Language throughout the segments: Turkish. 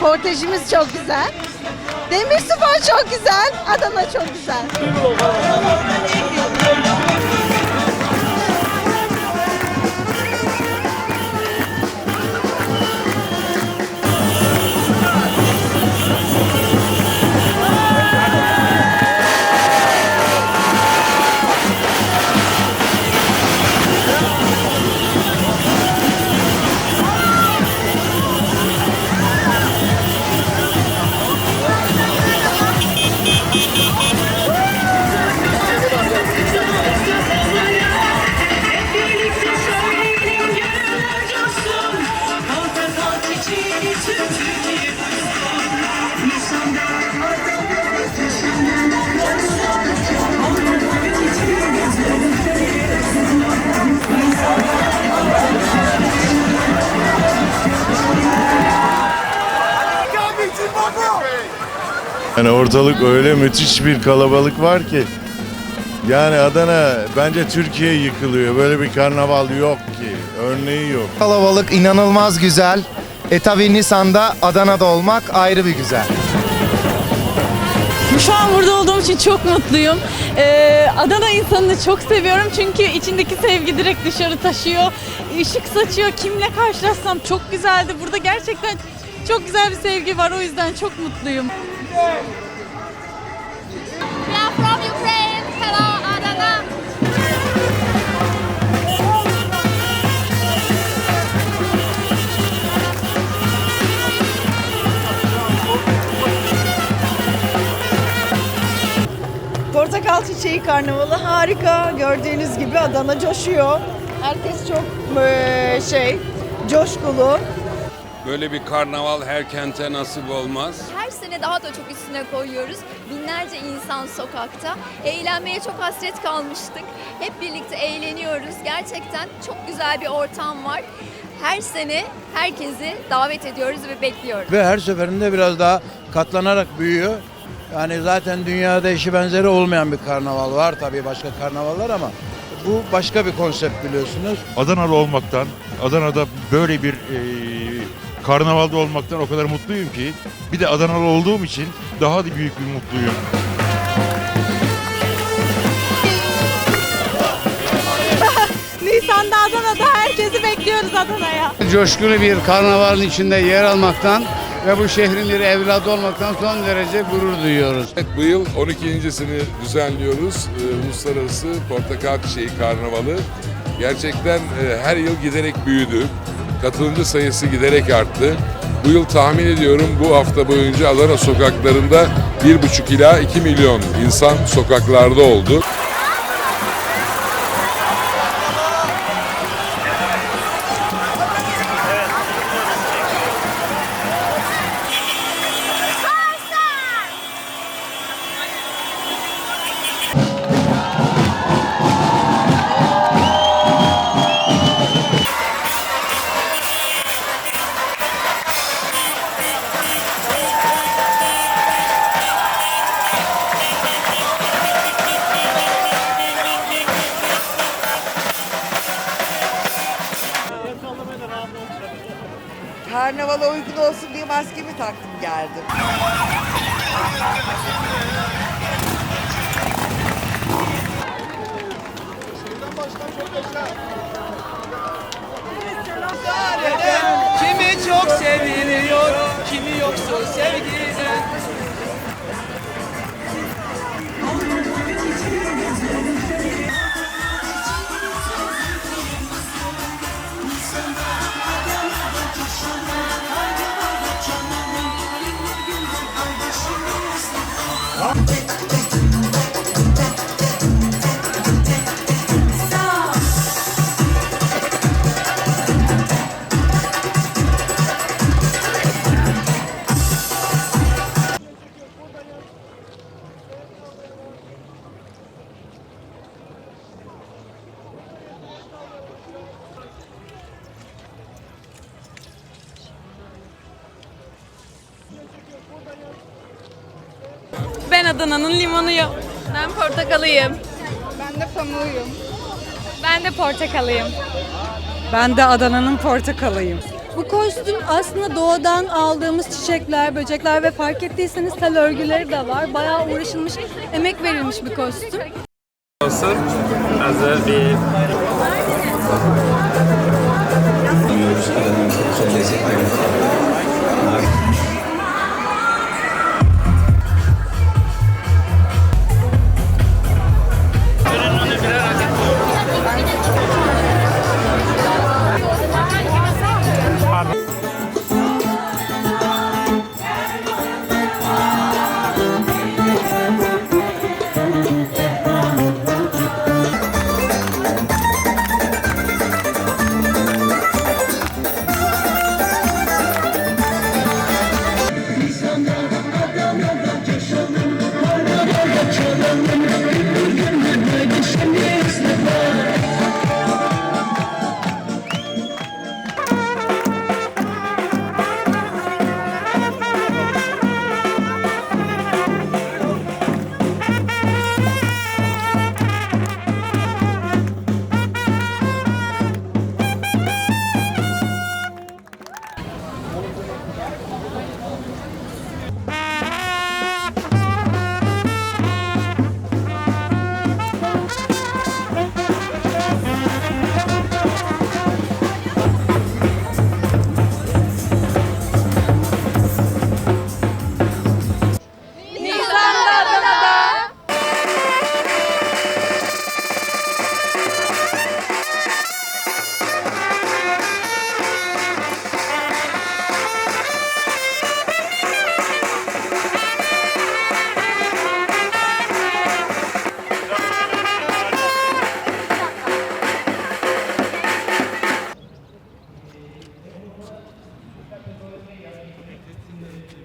Kortejimiz çok güzel. Demirspor çok güzel. Adana çok güzel. Yani ortalık öyle müthiş bir kalabalık var ki. Yani Adana bence Türkiye yıkılıyor. Böyle bir karnaval yok ki. Örneği yok. Kalabalık inanılmaz güzel. E tabi Nisan'da Adana'da olmak ayrı bir güzel. Şu an burada olduğum için çok mutluyum. Ee, Adana insanını çok seviyorum çünkü içindeki sevgi direkt dışarı taşıyor. Işık saçıyor. Kimle karşılaşsam çok güzeldi. Burada gerçekten çok güzel bir sevgi var. O yüzden çok mutluyum. We are from Ukraine. Hello, Adana. Portakal çiçeği karnavalı harika. Gördüğünüz gibi Adana coşuyor. Herkes çok eee, şey coşkulu. Böyle bir karnaval her kente nasip olmaz. Sene daha da çok üstüne koyuyoruz. Binlerce insan sokakta. Eğlenmeye çok hasret kalmıştık. Hep birlikte eğleniyoruz. Gerçekten çok güzel bir ortam var. Her sene herkesi davet ediyoruz ve bekliyoruz. ve her seferinde biraz daha katlanarak büyüyor. Yani zaten dünyada eşi benzeri olmayan bir karnaval var tabii başka karnavallar ama bu başka bir konsept biliyorsunuz. Adanalı olmaktan, Adana'da böyle bir e, karnavalda olmaktan o kadar mutluyum ki bir de Adanalı olduğum için daha da büyük bir mutluyum. Nisan'da Adana'da herkesi bekliyoruz Adana'ya. coşkulu bir karnavalın içinde yer almaktan ve bu şehrin bir evladı olmaktan son derece gurur duyuyoruz. Evet, bu yıl 12.sini düzenliyoruz. Ee, Uluslararası Portakal Çiçeği Karnavalı. Gerçekten e, her yıl giderek büyüdü. Katılımcı sayısı giderek arttı. Bu yıl tahmin ediyorum bu hafta boyunca Adana sokaklarında 1,5 ila 2 milyon insan sokaklarda oldu. Karnavala uygun olsun diye maskemi taktım geldim. Kimi çok seviliyor Kimi yoksa sevgiden Adana'nın limonuyum. Ben portakalıyım. Ben de pamuğuyum. Ben de portakalıyım. Ben de Adana'nın portakalıyım. Bu kostüm aslında doğadan aldığımız çiçekler, böcekler ve fark ettiyseniz tel örgüleri de var. Bayağı uğraşılmış, emek verilmiş bir kostüm. Olsun. Hazır bir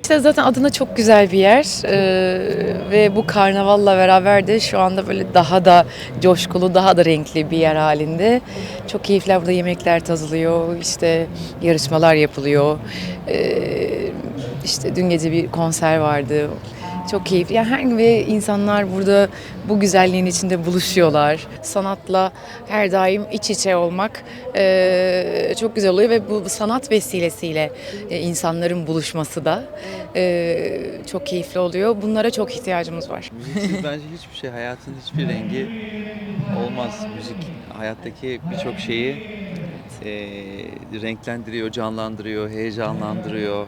İşte zaten Adana çok güzel bir yer Ee, ve bu karnavalla beraber de şu anda böyle daha da coşkulu, daha da renkli bir yer halinde. Çok keyifli burada yemekler tazılıyor, işte yarışmalar yapılıyor. Ee, işte dün gece bir konser vardı. Çok keyifli. Yani her ve insanlar burada bu güzelliğin içinde buluşuyorlar. Sanatla her daim iç içe olmak eee, çok güzel oluyor ve bu sanat vesilesiyle e, insanların buluşması da eee, çok keyifli oluyor. Bunlara çok ihtiyacımız var. Müziksiz bence hiçbir şey, hayatın hiçbir rengi olmaz. Müzik hayattaki birçok şeyi eee, renklendiriyor, canlandırıyor, heyecanlandırıyor.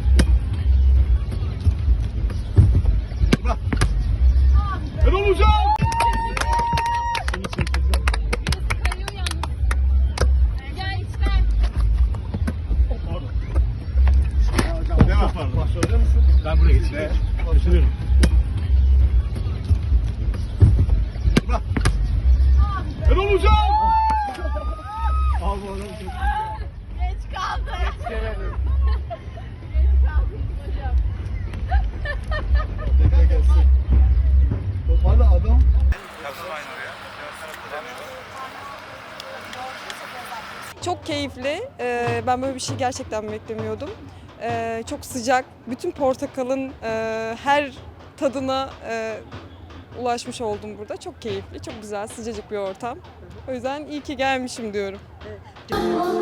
Çok keyifli. Ee, ben böyle bir şey gerçekten beklemiyordum. Ee, çok sıcak. Bütün portakalın e, her tadına e, ulaşmış oldum burada. Çok keyifli, çok güzel, sıcacık bir ortam. O yüzden iyi ki gelmişim diyorum. Ama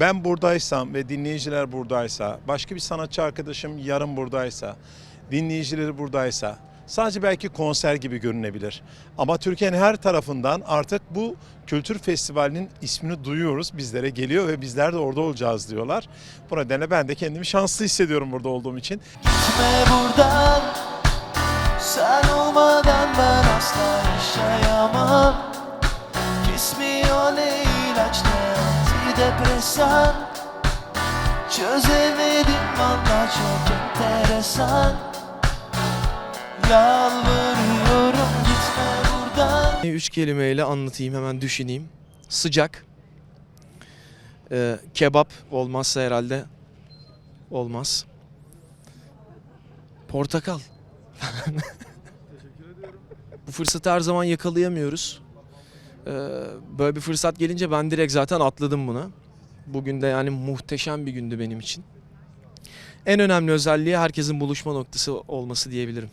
Ben buradaysam ve dinleyiciler buradaysa, başka bir sanatçı arkadaşım yarın buradaysa, dinleyicileri buradaysa, sadece belki konser gibi görünebilir. Ama Türkiye'nin her tarafından artık bu kültür festivalinin ismini duyuyoruz. Bizlere geliyor ve bizler de orada olacağız diyorlar. Bu nedenle ben de kendimi şanslı hissediyorum burada olduğum için. Gitme buradan, sen olmadan ben asla yaşayamam antidepresan Çözemedim valla çok enteresan Yalvarıyorum gitme buradan Üç kelimeyle anlatayım hemen düşüneyim. Sıcak. Ee, kebap olmazsa herhalde olmaz. Portakal. Bu fırsatı her zaman yakalayamıyoruz. Ee, böyle bir fırsat gelince ben direkt zaten atladım buna. Bugün de yani muhteşem bir gündü benim için. En önemli özelliği herkesin buluşma noktası olması diyebilirim.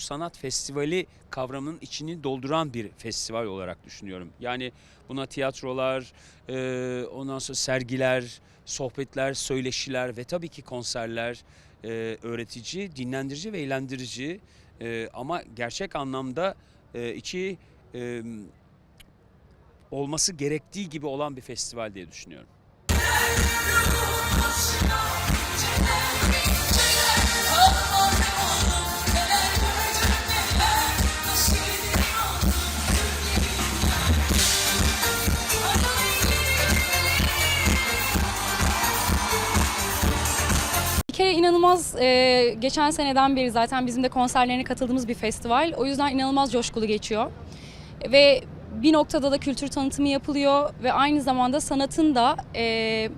Sanat Festivali kavramının içini dolduran bir festival olarak düşünüyorum. Yani buna tiyatrolar, e, ondan sonra sergiler, sohbetler, söyleşiler ve tabii ki konserler e, öğretici, dinlendirici ve eğlendirici e, ama gerçek anlamda e, içi e, olması gerektiği gibi olan bir festival diye düşünüyorum. İnanılmaz e, geçen seneden beri zaten bizim de konserlerine katıldığımız bir festival. O yüzden inanılmaz coşkulu geçiyor. Ve bir noktada da kültür tanıtımı yapılıyor ve aynı zamanda sanatın da e,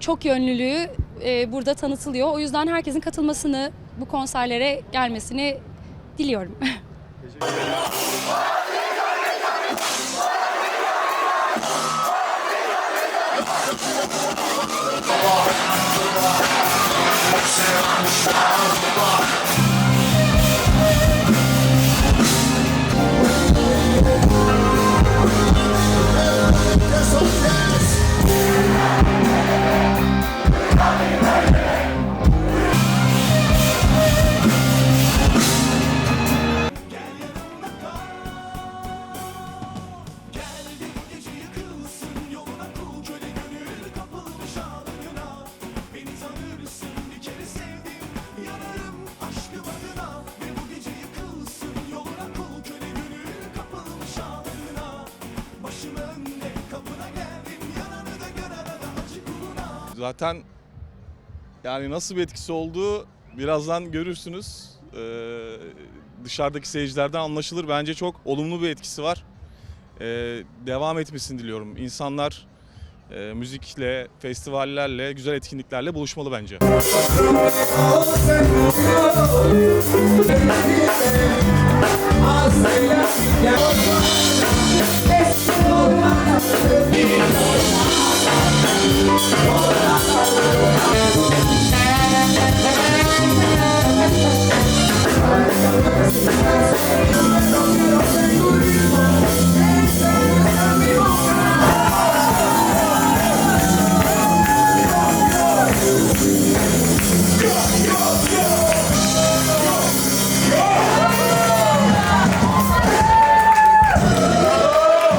çok yönlülüğü e, burada tanıtılıyor. O yüzden herkesin katılmasını, bu konserlere gelmesini diliyorum. Você é um Zaten yani nasıl bir etkisi olduğu birazdan görürsünüz. Ee, dışarıdaki seyircilerden anlaşılır. Bence çok olumlu bir etkisi var. Ee, devam etmesini diliyorum. İnsanlar e, müzikle, festivallerle, güzel etkinliklerle buluşmalı bence.